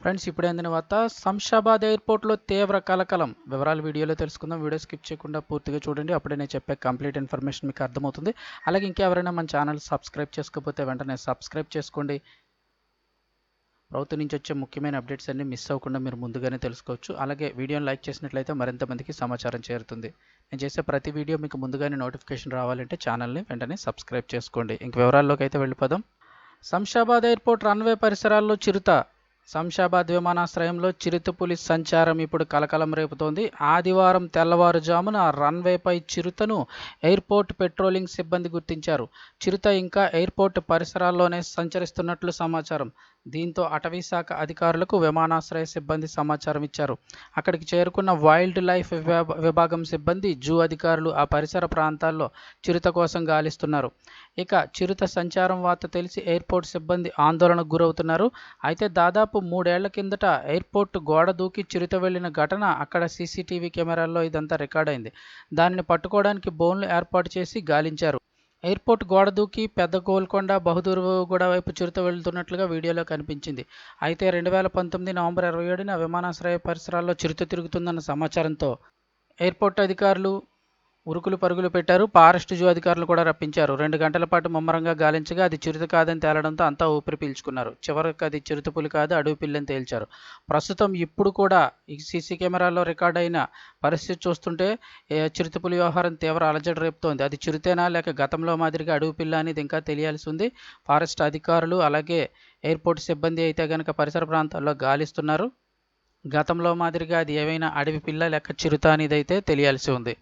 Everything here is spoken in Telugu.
ఫ్రెండ్స్ ఇప్పుడు అందిన వార్త శంషాబాద్ ఎయిర్పోర్ట్లో తీవ్ర కలకలం. వివరాలు వీడియోలో తెలుసుకుందాం. వీడియో స్కిప్ చేయకుండా పూర్తిగా చూడండి. అప్పుడే నేను చెప్పే కంప్లీట్ ఇన్ఫర్మేషన్ మీకు అర్థమవుతుంది. అలాగే ఇంకెవరైనా మన ఛానల్ సబ్స్క్రైబ్ చేసుకోకపోతే వెంటనే సబ్స్క్రైబ్ చేసుకోండి. ప్రభుత్వం నుంచి వచ్చే ముఖ్యమైన అప్డేట్స్ అన్ని మిస్ అవ్వకుండా మీరు ముందుగానే తెలుసుకోవచ్చు. అలాగే వీడియోని లైక్ చేసినట్లయితే మరింత మందికి సమాచారం చేరుతుంది. నేను చేసే ప్రతి వీడియో మీకు ముందుగానే నోటిఫికేషన్ రావాలంటే ఛానల్ని వెంటనే సబ్స్క్రైబ్ చేసుకోండి. ఇంక వివరాల్లోకి అయితే వెళ్ళిపోదాం. శంషాబాద్ ఎయిర్పోర్ట్ రన్వే పరిసరాల్లో చిరుత. శంషాబాద్ విమానాశ్రయంలో చిరుతపులి సంచారం ఇప్పుడు కలకలం రేపుతోంది. ఆదివారం తెల్లవారుజామున రన్వేపై చిరుతను ఎయిర్పోర్ట్ పెట్రోలింగ్ సిబ్బంది గుర్తించారు. చిరుత ఇంకా ఎయిర్పోర్ట్ పరిసరాల్లోనే సంచరిస్తున్నట్లు సమాచారం. దీంతో అటవీ శాఖ అధికారులకు విమానాశ్రయ సిబ్బంది సమాచారం ఇచ్చారు. అక్కడికి చేరుకున్న వైల్డ్ లైఫ్ విభాగం సిబ్బంది జూ అధికారులు ఆ పరిసర ప్రాంతాల్లో చిరుత కోసం గాలిస్తున్నారు. ఇక చిరుత సంచారం వార్త తెలిసి ఎయిర్పోర్ట్ సిబ్బంది ఆందోళనకు గురవుతున్నారు. అయితే దాదాపు మూడేళ్ళ కిందట ఎయిర్పోర్ట్ గోడ దూకి చిరుత వెళ్ళిన ఘటన అక్కడ సీసీటీవీ కెమెరాల్లో ఇదంతా రికార్డైంది. దానిని పట్టుకోవడానికి బోన్లు ఏర్పాటు చేసి గాలించారు. ఎయిర్పోర్ట్ గోడ దూకి పెద్ద గోల్కొండ బహదూర్గూడ వైపు చిరుత వెళ్తున్నట్లుగా వీడియోలో కనిపించింది. అయితే రెండు వేల పంతొమ్మిది నవంబర్ ఇరవై ఏడున విమానాశ్రయ పరిసరాల్లో చిరుత తిరుగుతుందన్న సమాచారంతో ఎయిర్పోర్ట్ అధికారులు ఉరుకులు పరుగులు పెట్టారు. ఫారెస్ట్ జూ అధికారులు కూడా రప్పించారు. రెండు గంటల పాటు ముమ్మరంగా గాలించగా అది చిరుత కాదని తేలడంతో అంతా ఊపిరి పీల్చుకున్నారు. చివరికి అది చిరుత పులి కాదు అడవి పిల్లని తేల్చారు. ప్రస్తుతం ఇప్పుడు కూడా ఈ సీసీ కెమెరాల్లో రికార్డ్ అయిన పరిస్థితి చూస్తుంటే చిరుత పులి వ్యవహారం తీవ్ర అలజడి రేపుతోంది. అది చిరుతేనా లేక గతంలో మాదిరిగా అడవి పిల్ల అనేది ఇంకా తెలియాల్సి ఉంది? ఫారెస్ట్ అధికారులు అలాగే ఎయిర్పోర్ట్ సిబ్బంది అయితే కనుక పరిసర ప్రాంతాల్లో గాలిస్తున్నారు. గతంలో మాదిరిగా అది ఏవైనా అడవి పిల్ల లేక చిరుత అనేది అయితే తెలియాల్సి ఉంది.